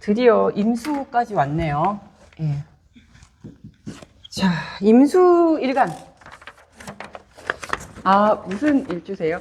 드디어 임수까지 왔네요. 예. 자, 임수 일간. 아, 무슨 일주세요?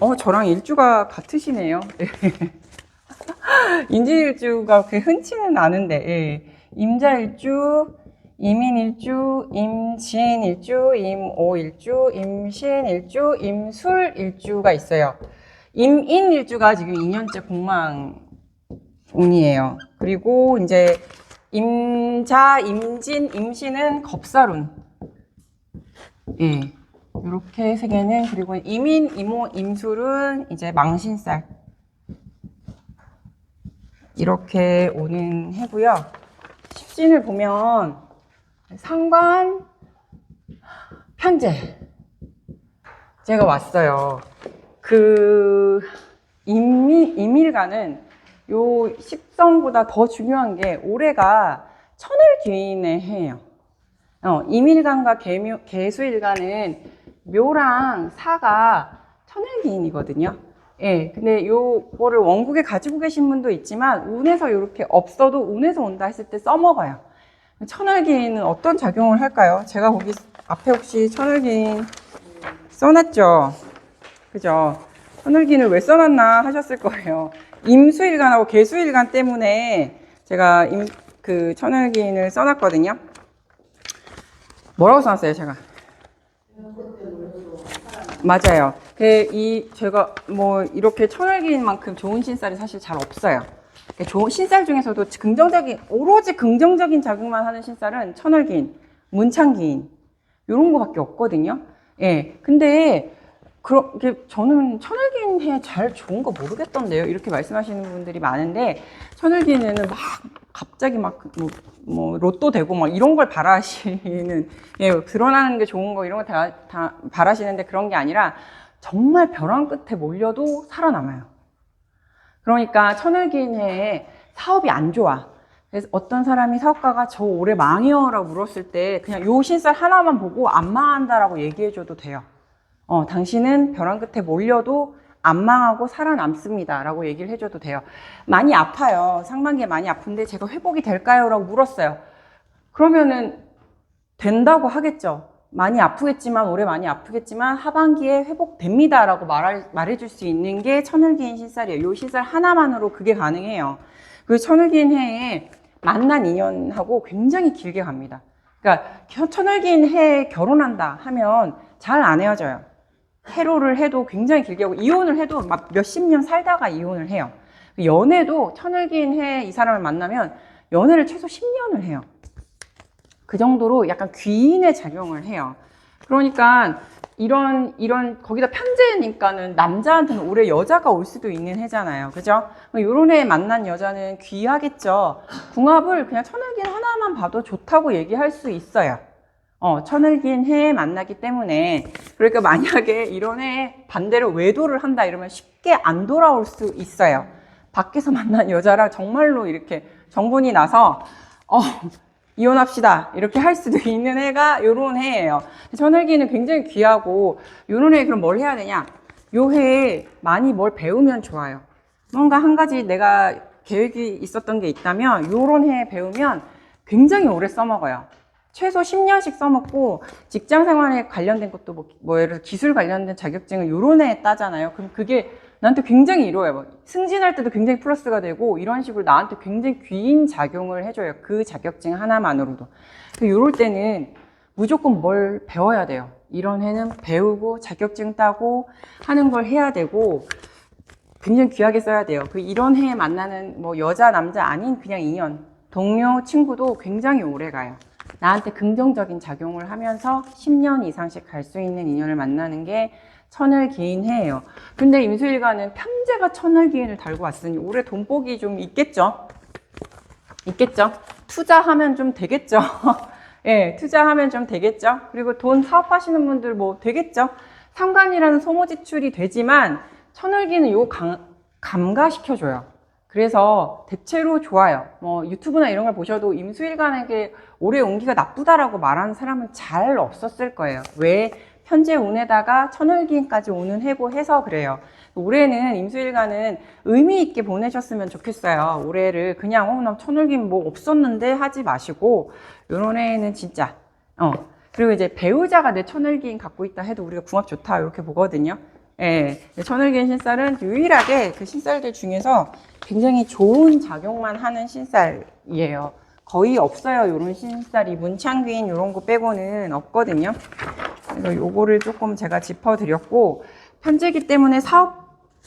어, 저랑 일주가 같으시네요. 예. 인지일주가 그렇게 흔치는 않은데, 예. 임자일주, 이민일주, 임진일주, 임오일주, 임신일주, 임술일주가 있어요. 임인일주가 지금 2년째 공망 운이에요. 그리고 이제 임자, 임진, 임신은 겁사룬. 예. 이렇게 세 개는 그리고 이민, 이모, 임술은 이제 망신살. 이렇게 오는 해고요. 십신을 보면 상관, 편제. 제가 왔어요. 그 임일, 임일간은 요 십성보다 더 중요한 게 올해가 천을 기인의 해예요. 어, 임일간과 개묘, 개수일간은 묘랑 사가 천을 기인이거든요. 예, 근데 요거를 원국에 가지고 계신 분도 있지만 운에서 이렇게 없어도 운에서 온다 했을 때 써먹어요. 천을기인은 어떤 작용을 할까요? 제가 거기 앞에 혹시 천을기인 써놨죠? 그죠? 천을기인을 왜 써놨나 하셨을 거예요. 임수일간하고 개수일간 때문에 제가 임, 그 천을기인을 써놨거든요. 뭐라고 써놨어요, 제가? 맞아요. 그, 이, 제가 뭐, 이렇게 천을기인만큼 좋은 신살이 사실 잘 없어요. 그 좋은 신살 중에서도 긍정적인, 오로지 긍정적인 작용만 하는 신살은 천을기인, 문창기인, 요런 거밖에 없거든요. 예. 근데, 그렇게, 저는 천을기인 해잘 좋은 거 모르겠던데요. 이렇게 말씀하시는 분들이 많은데, 천을기인에는 막, 갑자기 막, 뭐, 뭐, 로또 되고 막 이런 걸 바라시는, 예, 드러나는 게 좋은 거 이런 거 다, 다 바라시는데 그런 게 아니라, 정말 벼랑 끝에 몰려도 살아남아요. 그러니까 천을기인 해에 사업이 안 좋아. 그래서 어떤 사람이 사업가가 저 올해 망해요 라고 물었을 때 그냥 요 신살 하나만 보고 안 망한다라고 얘기해줘도 돼요. 어, 당신은 벼랑 끝에 몰려도 안 망하고 살아남습니다. 라고 얘기를 해줘도 돼요. 많이 아파요. 상반기에 많이 아픈데 제가 회복이 될까요? 라고 물었어요. 그러면은 된다고 하겠죠. 많이 아프겠지만, 올해 많이 아프겠지만, 하반기에 회복됩니다. 라고 말해줄 수 있는 게 천을기인 신살이에요. 요 신살 하나만으로 그게 가능해요. 그 천을기인 해에 만난 인연하고 굉장히 길게 갑니다. 그러니까 천을기인 해에 결혼한다 하면 잘 안 헤어져요. 해로를 해도 굉장히 길게 하고 이혼을 해도 막 몇십 년 살다가 이혼을 해요. 연애도 천을기인 해에 이 사람을 만나면 연애를 최소 10년을 해요. 그 정도로 약간 귀인의 작용을 해요. 그러니까 이런 이런 거기다 편제니까는 남자한테는 올해 여자가 올 수도 있는 해잖아요. 그죠? 요런 해 만난 여자는 귀하겠죠. 궁합을 그냥 천을기인 하나만 봐도 좋다고 얘기할 수 있어요. 어, 천을기인 해에 만나기 때문에 그러니까 만약에 이런 해에 반대로 외도를 한다 이러면 쉽게 안 돌아올 수 있어요. 밖에서 만난 여자랑 정말로 이렇게 정분이 나서 어, 이혼합시다 이렇게 할 수도 있는 해가 요런 해예요. 천을기는 굉장히 귀하고 요런 해에 그럼 뭘 해야 되냐? 요 해에 많이 뭘 배우면 좋아요. 뭔가 한 가지 내가 계획이 있었던 게 있다면 요런 해에 배우면 굉장히 오래 써먹어요. 최소 10년씩 써먹고 직장 생활에 관련된 것도 뭐, 뭐 예를 들어 기술 관련된 자격증을 요런 해에 따잖아요. 그럼 그게 나한테 굉장히 이로워요. 뭐 승진할 때도 굉장히 플러스가 되고 이런 식으로 나한테 굉장히 귀인 작용을 해줘요. 그 자격증 하나만으로도. 요럴 때는 무조건 뭘 배워야 돼요. 이런 해는 배우고 자격증 따고 하는 걸 해야 되고 굉장히 귀하게 써야 돼요. 그 이런 해에 만나는 뭐 여자 남자 아닌 그냥 인연 동료 친구도 굉장히 오래 가요. 나한테 긍정적인 작용을 하면서 10년 이상씩 갈 수 있는 인연을 만나는 게 천을기인 해예요. 근데 임수일가는 편제가 천을기인을 달고 왔으니 올해 돈복이 좀 있겠죠? 있겠죠? 투자하면 좀 되겠죠? 예, 투자하면 좀 되겠죠? 그리고 돈 사업하시는 분들 뭐 되겠죠? 상관이라는 소모 지출이 되지만 천을기는 요거 감, 감가시켜줘요. 그래서 대체로 좋아요. 뭐 유튜브나 이런 걸 보셔도 임수일간에게 올해 운기가 나쁘다라고 말하는 사람은 잘 없었을 거예요. 왜? 현재 운에다가 천을기인까지 오는 해고 해서 그래요. 올해는 임수일간은 의미 있게 보내셨으면 좋겠어요. 올해를 그냥 어, 나 천을기인 뭐 없었는데 하지 마시고 요런 해에는 진짜 어 그리고 이제 배우자가 내 천을기인 갖고 있다 해도 우리가 궁합 좋다 이렇게 보거든요. 예, 천을기인 신살은 유일하게 그 신살들 중에서 굉장히 좋은 작용만 하는 신살이에요. 거의 없어요. 이런 신살이 문창귀인 이런 거 빼고는 없거든요. 그래서 요거를 조금 제가 짚어드렸고 편제기 때문에 사업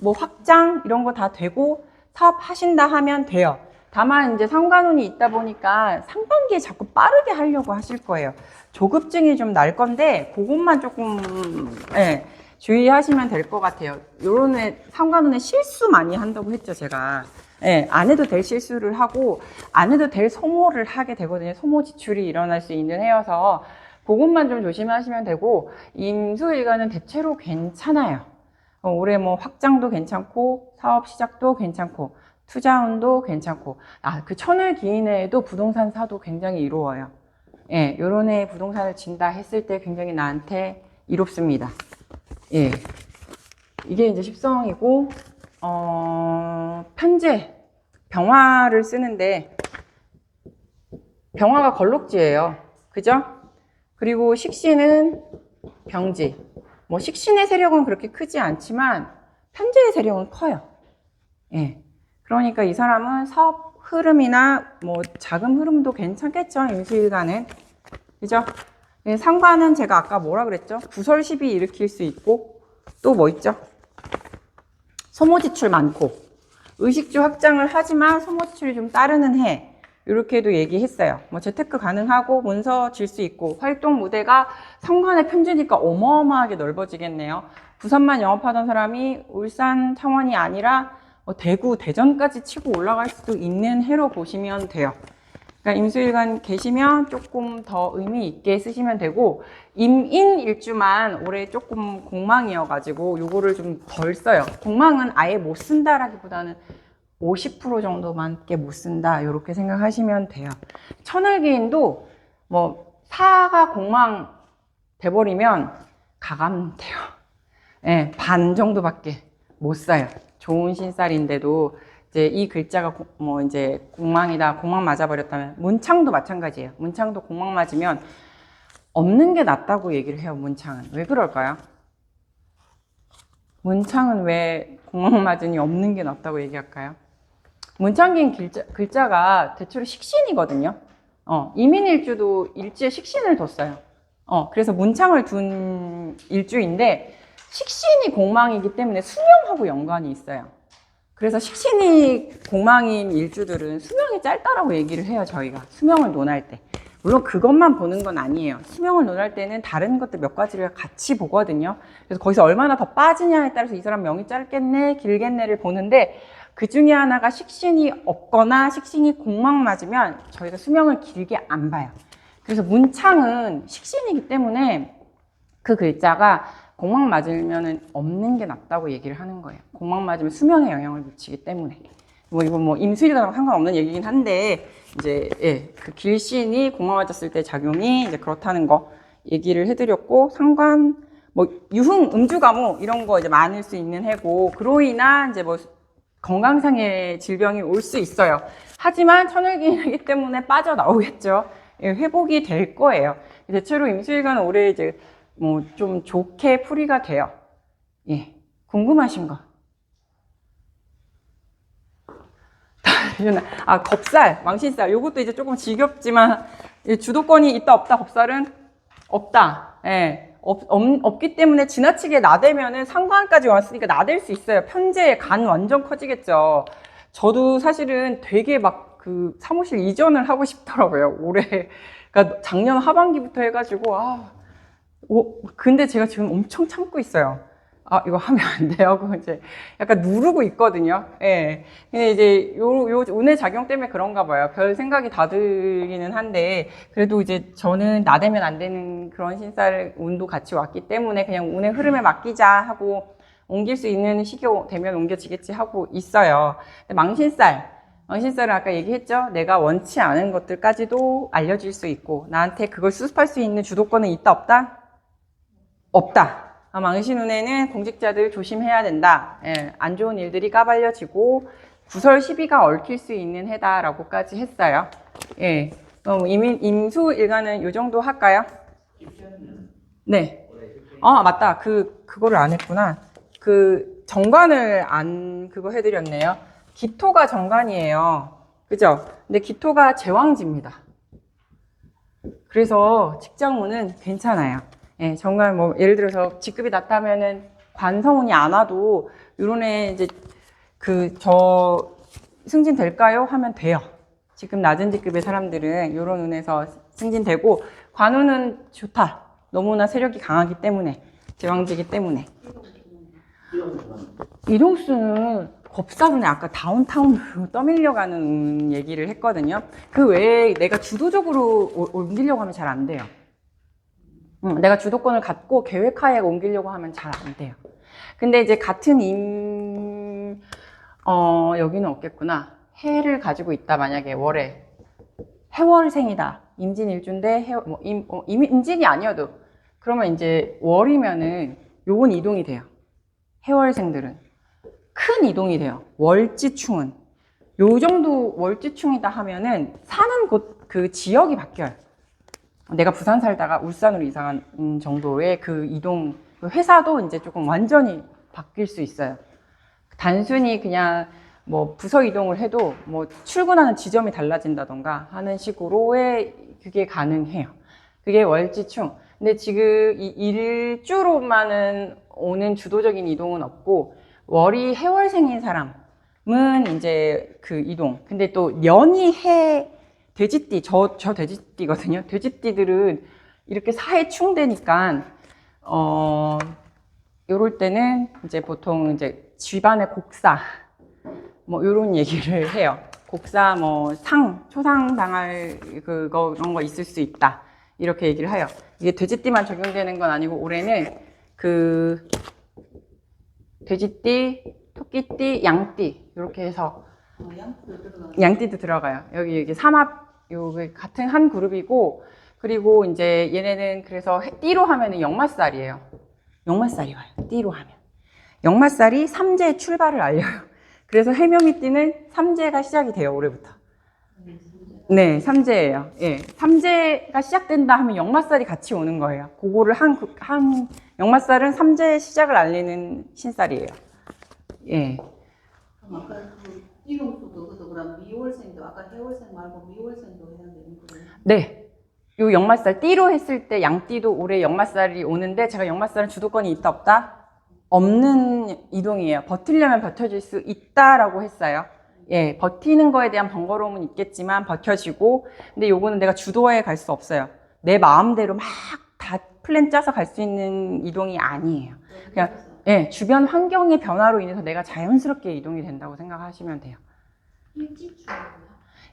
뭐 확장 이런 거 다 되고 사업 하신다 하면 돼요. 다만 이제 상관운이 있다 보니까 상반기에 자꾸 빠르게 하려고 하실 거예요. 조급증이 좀 날 건데 그것만 조금 예, 주의하시면 될 것 같아요. 요런 애 상관운에 실수 많이 한다고 했죠, 제가. 예, 안 해도 될 실수를 하고 안 해도 될 소모를 하게 되거든요. 소모 지출이 일어날 수 있는 해여서 그것만 좀 조심하시면 되고 임수일간은 대체로 괜찮아요. 어, 올해 뭐 확장도 괜찮고 사업 시작도 괜찮고 투자운도 괜찮고 아 그 천을 기인에도 부동산 사도 굉장히 이로워요. 예, 요런 애 부동산을 진다 했을 때 굉장히 나한테 이롭습니다. 예, 이게 이제 십성이고 어 편제 병화를 쓰는데 병화가 걸록지예요. 그죠? 그리고 식신은 병지. 뭐 식신의 세력은 그렇게 크지 않지만 편제의 세력은 커요. 예. 그러니까 이 사람은 사업 흐름이나 뭐 자금 흐름도 괜찮겠죠. 임수일간은. 그죠? 예, 상관은 제가 아까 뭐라 그랬죠? 부설 시비 일으킬 수 있고 또 뭐 있죠? 소모 지출 많고 의식주 확장을 하지만 소모 지출이 좀 따르는 해. 이렇게도 얘기했어요. 뭐 재테크 가능하고 문서 질 수 있고 활동 무대가 상관의 편지니까 어마어마하게 넓어지겠네요. 부산만 영업하던 사람이 울산, 창원이 아니라 뭐 대구, 대전까지 치고 올라갈 수도 있는 해로 보시면 돼요. 그러니까 임수일간 계시면 조금 더 의미 있게 쓰시면 되고 임인 일주만 올해 조금 공망이어가지고 요거를 좀 덜 써요. 공망은 아예 못 쓴다라기보다는 50% 정도만께 못 쓴다 이렇게 생각하시면 돼요. 천을기인도 뭐 사가 공망 돼버리면 가감 돼요. 예, 반 정도밖에 못 써요. 좋은 신살인데도 이제 이 글자가 고- 뭐 이제 공망이다, 공망 맞아버렸다면 문창도 마찬가지예요. 문창도 공망 맞으면 없는 게 낫다고 얘기를 해요. 문창은 왜 그럴까요? 문창은 왜 공망 맞으니 없는 게 낫다고 얘기할까요? 문창긴 글자, 글자가 대체로 식신이거든요. 어, 이민일주도 일지에 식신을 뒀어요. 어, 그래서 문창을 둔 일주인데 식신이 공망이기 때문에 수명하고 연관이 있어요. 그래서 식신이 공망인 일주들은 수명이 짧다라고 얘기를 해요, 저희가. 수명을 논할 때. 물론 그것만 보는 건 아니에요. 수명을 논할 때는 다른 것들 몇 가지를 같이 보거든요. 그래서 거기서 얼마나 더 빠지냐에 따라서 이 사람 명이 짧겠네, 길겠네를 보는데 그 중에 하나가 식신이 없거나 식신이 공망 맞으면 저희가 수명을 길게 안 봐요. 그래서 문창은 식신이기 때문에 그 글자가 공망 맞으면은 없는 게 낫다고 얘기를 하는 거예요. 공망 맞으면 수명에 영향을 미치기 때문에. 뭐 이건 뭐 임수일과랑 상관없는 얘기긴 한데 이제 예, 그 길신이 공망 맞았을 때 작용이 이제 그렇다는 거 얘기를 해드렸고 상관 뭐 유흥 음주가무 이런 거 이제 많을 수 있는 해고 그로 인한 이제 뭐 건강상의 질병이 올 수 있어요. 하지만 천을기이기 때문에 빠져나오겠죠. 예, 회복이 될 거예요. 대체로 임수일과는 올해 이제 뭐 좀 좋게 풀이가 돼요. 예. 궁금하신 거. 아, 겁살, 망신살. 요것도 이제 조금 지겹지만, 이 주도권이 있다, 없다, 겁살은? 없다. 예. 없, 없, 없 기 때문에 지나치게 나대면은 상관까지 왔으니까 나댈 수 있어요. 편제의 간 완전 커지겠죠. 저도 사실은 되게 막 그 사무실 이전을 하고 싶더라고요. 올해. 그러니까 작년 하반기부터 해가지고, 아, 오, 근데 제가 지금 엄청 참고 있어요. 아, 이거 하면 안 돼요. 하고 이제 약간 누르고 있거든요. 예. 근데 이제 요, 요 운의 작용 때문에 그런가 봐요. 별 생각이 다 들기는 한데, 그래도 이제 저는 나대면 안 되는 그런 신살 운도 같이 왔기 때문에 그냥 운의 흐름에 맡기자 하고 옮길 수 있는 시기 되면 옮겨지겠지 하고 있어요. 망신살. 망신살은 아까 얘기했죠. 내가 원치 않은 것들까지도 알려질 수 있고, 나한테 그걸 수습할 수 있는 주도권은 있다, 없다? 없다. 아, 망신 운에는 공직자들 조심해야 된다. 예, 안 좋은 일들이 까발려지고 구설 시비가 얽힐 수 있는 해다라고까지 했어요. 예, 그럼 임, 임수 일가는 요 정도 할까요? 네. 아 맞다. 그 그거를 안 했구나. 그 정관을 안 그거 해드렸네요. 기토가 정관이에요. 그죠? 근데 기토가 제왕지입니다. 그래서 직장운은 괜찮아요. 예, 정말 뭐 예를 들어서 직급이 낮다면은 관성운이 안 와도 요런 애 이제 그 저 승진 될까요? 하면 돼요. 지금 낮은 직급의 사람들은 요런 운에서 승진되고 관운은 좋다. 너무나 세력이 강하기 때문에 제왕지기 때문에 이동수는 겁사분에 아까 다운타운으로 떠밀려가는 얘기를 했거든요. 그 외에 내가 주도적으로 오- 옮기려고 하면 잘 안 돼요. 응, 내가 주도권을 갖고 계획하에 옮기려고 하면 잘 안 돼요. 근데 이제 같은 임, 어, 여기는 없겠구나. 해를 가지고 있다, 만약에 월에. 해월생이다. 임진 일주인데, 해, 뭐, 임, 어, 임, 임진이 아니어도. 그러면 이제 월이면은 요건 이동이 돼요. 해월생들은. 큰 이동이 돼요. 월지충은. 요 정도 월지충이다 하면은 사는 곳, 그 지역이 바뀌어요. 내가 부산 살다가 울산으로 이사간 음, 정도의 그 이동, 그 회사도 이제 조금 완전히 바뀔 수 있어요. 단순히 그냥 뭐 부서 이동을 해도 뭐 출근하는 지점이 달라진다던가 하는 식으로의 그게 가능해요. 그게 월지충. 근데 지금 이 일주로만은 오는 주도적인 이동은 없고 월이 해월생인 사람은 이제 그 이동. 근데 또 년이 해 돼지띠 저 저 돼지띠거든요. 돼지띠들은 이렇게 사해충 되니까 어 요럴 때는 이제 보통 이제 집안의 곡사 뭐 요런 얘기를 해요. 곡사 뭐 상 초상 당할 그거 그런 거 있을 수 있다. 이렇게 얘기를 해요. 이게 돼지띠만 적용되는 건 아니고 올해는 그 돼지띠, 토끼띠, 양띠 이렇게 해서 양띠도 들어가요. 여기 여기 삼합 요 같은 한 그룹이고 그리고 이제 얘네는 그래서 해- 띠로 하면은 역마살이에요. 역마살이 와요. 띠로 하면 역마살이 삼재 출발을 알려요. 그래서 해명이 띠는 삼재가 시작이 돼요 올해부터. 네, 삼재예요. 예, 삼재가 시작된다 하면 역마살이 같이 오는 거예요. 그거를 한, 그- 한 역마살은 삼재 시작을 알리는 신살이에요. 예. 이동수도 그도 그럼 미월생도 아까 해월생 말고 미월생도 해야 되는 거예요? 네. 요 역마살 띠로 했을 때 양띠도 올해 역마살이 오는데 제가 역마살은 주도권이 있다 없다? 없는 이동이에요. 버틸려면 버텨질 수 있다라고 했어요. 예, 버티는 거에 대한 번거로움은 있겠지만 버텨지고 근데 요거는 내가 주도에 갈 수 없어요. 내 마음대로 막 다 플랜 짜서 갈 수 있는 이동이 아니에요. 그냥 예, 주변 환경의 변화로 인해서 내가 자연스럽게 이동이 된다고 생각하시면 돼요.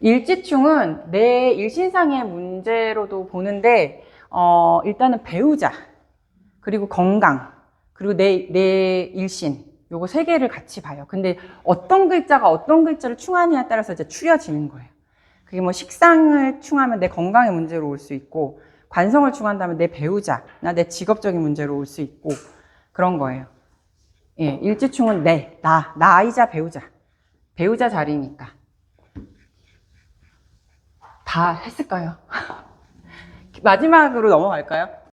일지충은 내 일신상의 문제로도 보는데, 어, 일단은 배우자, 그리고 건강, 그리고 내, 내 일신, 요거 세 개를 같이 봐요. 근데 어떤 글자가 어떤 글자를 충하느냐에 따라서 이제 추려지는 거예요. 그게 뭐 식상을 충하면 내 건강의 문제로 올 수 있고, 관성을 충한다면 내 배우자나 내 직업적인 문제로 올 수 있고, 그런 거예요. 예, 일지충은 내, 나, 나이자 배우자. 배우자 자리니까. 다 했을까요? 마지막으로 넘어갈까요?